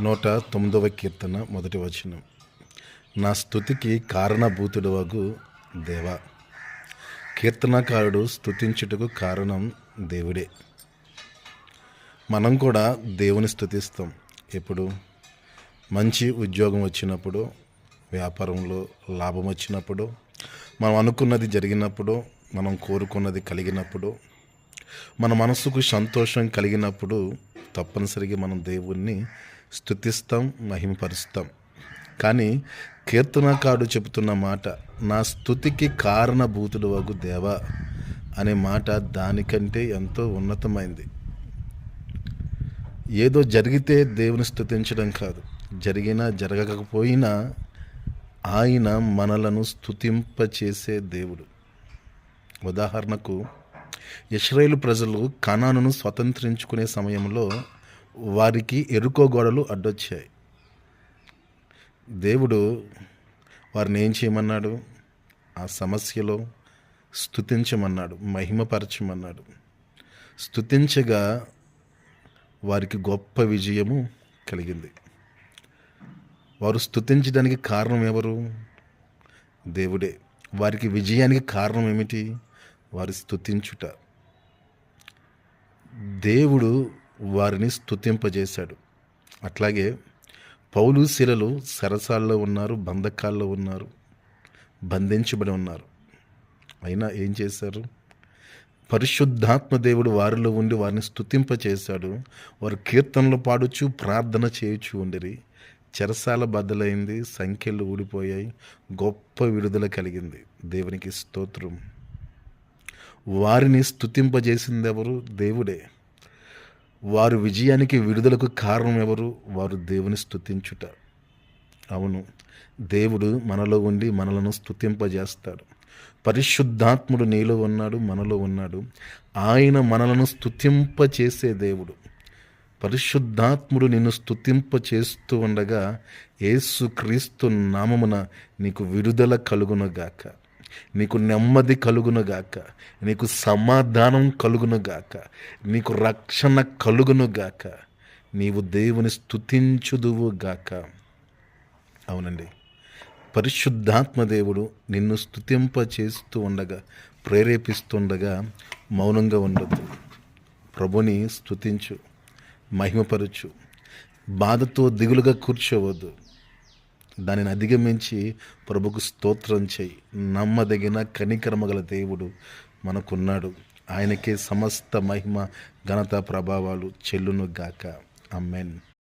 నూట తొమ్మిదవ కీర్తన మొదటి వచనం. నా స్థుతికి కారణభూతుడు వగు దేవ. కీర్తనకారుడు స్థుతించుటకు కారణం దేవుడే. మనం కూడా దేవుని స్థుతిస్తాం. ఎప్పుడు? మంచి ఉద్యోగం వచ్చినప్పుడు వ్యాపారంలో లాభం వచ్చినప్పుడు మనం అనుకున్నది జరిగినప్పుడు మనం కోరుకున్నది కలిగినప్పుడు మన మనసుకు సంతోషం కలిగినప్పుడు తప్పనిసరిగా మనం దేవుణ్ణి స్థుతిస్తాం మహిమపరుస్తాం కానీ కీర్తనకారుడు చెబుతున్న మాట నా స్థుతికి కారణభూతుడు వగు దేవా అనే మాట దానికంటే ఎంతో ఉన్నతమైంది. ఏదో జరిగితే దేవుని స్థుతించడం కాదు. జరిగినా జరగకపోయినా ఆయన మనలను స్థుతింపచేసే దేవుడు. ఉదాహరణకు ఇస్రాయేల్ ప్రజలు కణాను స్వతంత్రించుకునే సమయంలో వారికి ఎరుకో గోడలు అడ్డొచ్చాయి. దేవుడు వారిని ఏం చేయమన్నాడు? ఆ సమస్యలో స్థుతించమన్నాడు మహిమపరచమన్నాడు. స్థుతించగా వారికి గొప్ప విజయము కలిగింది. వారు స్థుతించడానికి కారణం ఎవరు? దేవుడే. వారికి విజయానికి కారణం ఏమిటి? వారి స్థుతించుట దేవుడు వారిని స్థుతింపజేశాడు అట్లాగే పౌలు శిలలు సరసాల్లో ఉన్నారు బంధకాల్లో ఉన్నారు బంధించబడి ఉన్నారు. అయినా ఏం చేశారు? పరిశుద్ధాత్మ దేవుడు వారిలో ఉండి వారిని స్థుతింపచేశాడు వారు కీర్తనలు పాడుచు ప్రార్థన చేయుచు ఉండిరి. చెరసాల బద్దలైంది సంఖ్యలు ఊడిపోయాయి గొప్ప విడుదల కలిగింది. దేవునికి స్తోత్రం. వారిని స్థుతింపజేసిందెవరు దేవుడే. వారు విజయానికి విడుదలకు కారణం ఎవరు వారు దేవుని స్థుతించుట అవును దేవుడు మనలో ఉండి మనలను స్థుతింపజేస్తాడు పరిశుద్ధాత్ముడు నీలో ఉన్నాడు మనలో ఉన్నాడు. ఆయన మనలను స్థుతింపచేసే దేవుడు. పరిశుద్ధాత్ముడు నిన్ను స్థుతింప చేస్తూ ఉండగా ఏసుక్రీస్తు నామమున నీకు విడుదల కలుగునగాక నీకు నెమ్మది కలుగునుగాక. నీకు సమాధానం కలుగునుగాక. నీకు రక్షణ కలుగునుగాక. నీవు దేవుని స్థుతించుదువు గాక అవునండి. పరిశుద్ధాత్మ దేవుడు నిన్ను స్థుతింప చేస్తూ ఉండగా ప్రేరేపిస్తుండగా మౌనంగా ఉండదు. ప్రభుని స్థుతించు మహిమపరచు బాధతో దిగులుగా కూర్చోవద్దు. దానిని అధిగమించి ప్రభుకు స్తోత్రం చేయి. నమ్మదగిన కనికరమగల దేవుడు మనకున్నాడు. ఆయనకే సమస్త మహిమ ఘనత ప్రభావాలు చెల్లును గాక. అమ్మెన్